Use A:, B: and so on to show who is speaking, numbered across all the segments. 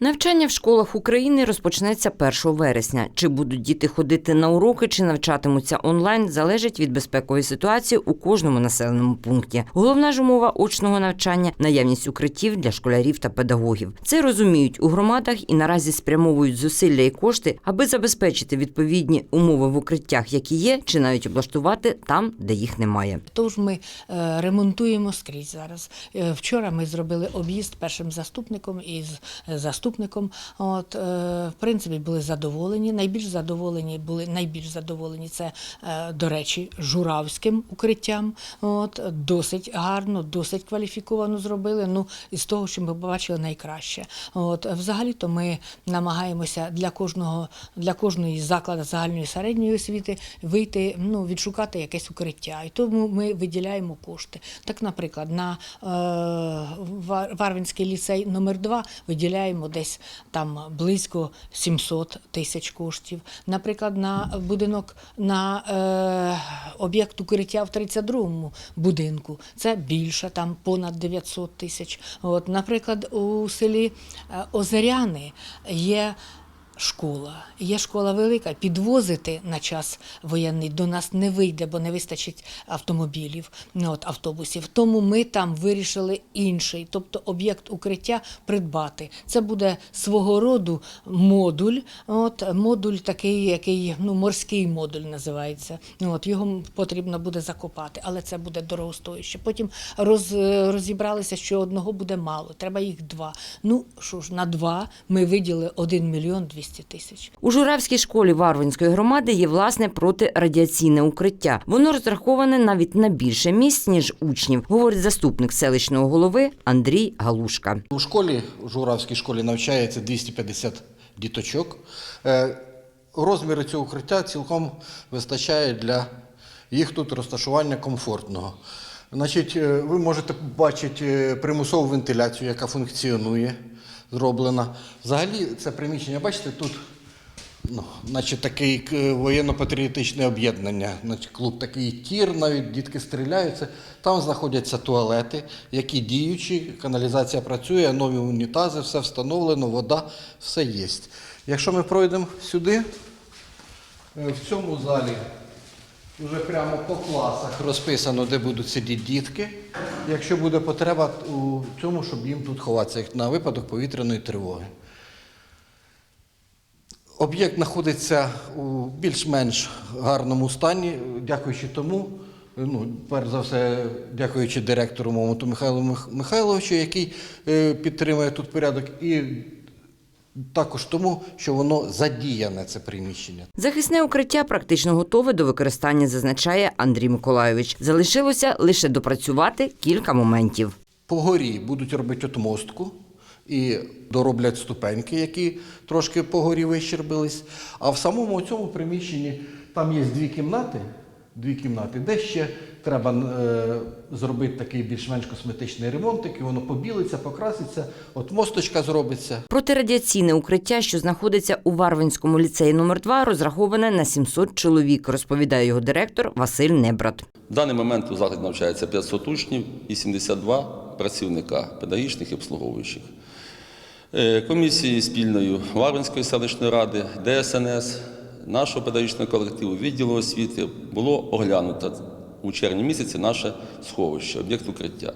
A: Навчання в школах України розпочнеться 1 вересня. Чи будуть діти ходити на уроки, чи навчатимуться онлайн, залежить від безпекової ситуації у кожному населеному пункті. Головна ж умова очного навчання наявність укриттів для школярів та педагогів. Це розуміють у громадах і наразі спрямовують зусилля і кошти, аби забезпечити відповідні умови в укриттях, які є, чи навіть облаштувати там, де їх немає.
B: Тож ми е, ремонтуємо скрізь зараз. Е, Вчора ми зробили об'їзд першим заступником і з е, заступником. От, е, в принципі, були задоволені. Найбільш задоволені були найбільш задоволені це, е, до речі, журавським укриттям. От, досить гарно, досить кваліфіковано зробили. Ну, із того, що ми побачили найкраще. От, взагалі-то ми намагаємося для кожного, для кожної закладу загальної середньої освіти вийти, ну, відшукати якесь укриття. І тому ми виділяємо кошти. Так, наприклад, на е, Варвинський ліцей номер 2 виділяємо десь там близько 700 тисяч коштів. Наприклад, на будинок на е, об'єкт укриття в 32-му будинку це більше, там понад 900 тисяч. От, наприклад, у селі е, Озеряни є школа. Є школа велика. Підвозити на час воєнний до нас не вийде, бо не вистачить автомобілів, ну, от, автобусів. Тому ми там вирішили інший, тобто об'єкт укриття придбати. Це буде свого роду модуль. От, модуль такий, який ну, морський модуль називається. Ну, От, його потрібно буде закопати, але це буде дорогостояще. Потім роз, розібралися, що одного буде мало, треба їх два. Ну що ж, на два ми виділили 1 мільйон 200 тисяч.
A: У Журавській школі Варвинської громади є власне протирадіаційне укриття. Воно розраховане навіть на більше місць, ніж учнів, говорить заступник селищного голови Андрій Галушка.
C: У школі, у Журавській школі навчається 250 діточок. Е, Розміри цього укриття цілком вистачає для їх тут розташування комфортного. Значить, е, ви можете бачити е, примусову вентиляцію, яка функціонує, зроблена. Взагалі, це приміщення, бачите, тут ну, значить, таке воєнно-патріотичне об'єднання. Значить, клуб такий тір, навіть дітки стріляються. Там знаходяться туалети, які діючі, каналізація працює, нові унітази, все встановлено, вода, все є. Якщо ми пройдемо сюди, е, в цьому залі вже прямо по класах розписано, де будуть сидіти дітки. Якщо буде потреба у цьому, щоб їм тут ховатися на випадок повітряної тривоги. Об'єкт знаходиться у більш-менш гарному стані, дякуючи тому, ну, перш за все, дякуючи директору Момоту Михайлу Михайловичу, який е, підтримує тут порядок, і також тому, що воно задіяне, це приміщення.
A: Захисне укриття практично готове до використання, зазначає Андрій Миколайович. Залишилося лише допрацювати кілька моментів.
C: По горі будуть робити отмостку і дороблять ступеньки, які трошки по горі вищербились. А в самому цьому приміщенні там є дві кімнати, дві кімнати, де ще треба е, зробити такий більш-менш косметичний ремонтик, і воно побілиться, покраситься, от мосточка зробиться.
A: Протирадіаційне укриття, що знаходиться у Варвинському ліцеї номер 2 розраховане на 700 чоловік, розповідає його директор Василь Небрат.
D: В даний момент у закладі навчається 500 учнів і 72 працівника педагогічних і обслуговуючих. Е, Комісії спільною Варвинської селищної ради, ДСНС, нашого педагогічного колективу, відділу освіти було оглянуто у червні місяці наше сховище, об'єкт укриття.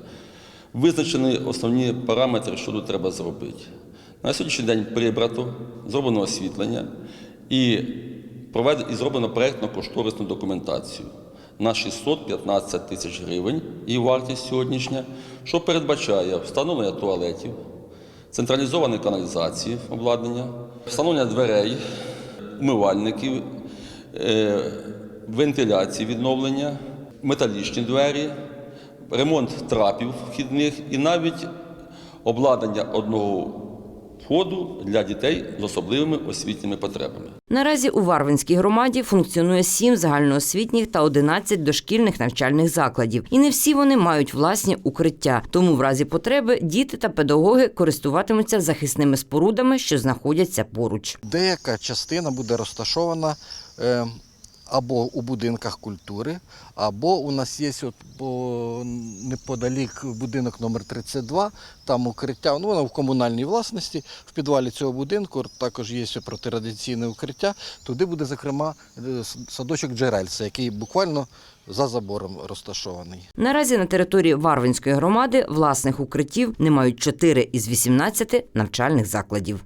D: Визначені основні параметри, що тут треба зробити. На сьогоднішній день прибрато, зроблено освітлення і, і зроблено проєктно-кошторисну документацію на 615 тисяч гривень і вартість сьогоднішня, що передбачає встановлення туалетів, централізованої каналізації обладнання, встановлення дверей, умивальників, е, вентиляції відновлення, металічні двері, ремонт трапів вхідних і навіть обладнання одного входу для дітей з особливими освітніми потребами.
A: Наразі у Варвинській громаді функціонує 7 загальноосвітніх та 11 дошкільних навчальних закладів. І не всі вони мають власні укриття. Тому в разі потреби діти та педагоги користуватимуться захисними спорудами, що знаходяться поруч.
C: Деяка частина буде розташована е, або у будинках культури, або у нас є от по, неподалік будинок номер 32, там укриття, ну воно в комунальній власності, в підвалі цього будинку також є протирадіаційне укриття. Туди буде, зокрема, е, садочок Джерельса, який буквально за забором розташований.
A: Наразі на території Варвинської громади власних укриттів не мають 4 із 18 навчальних закладів.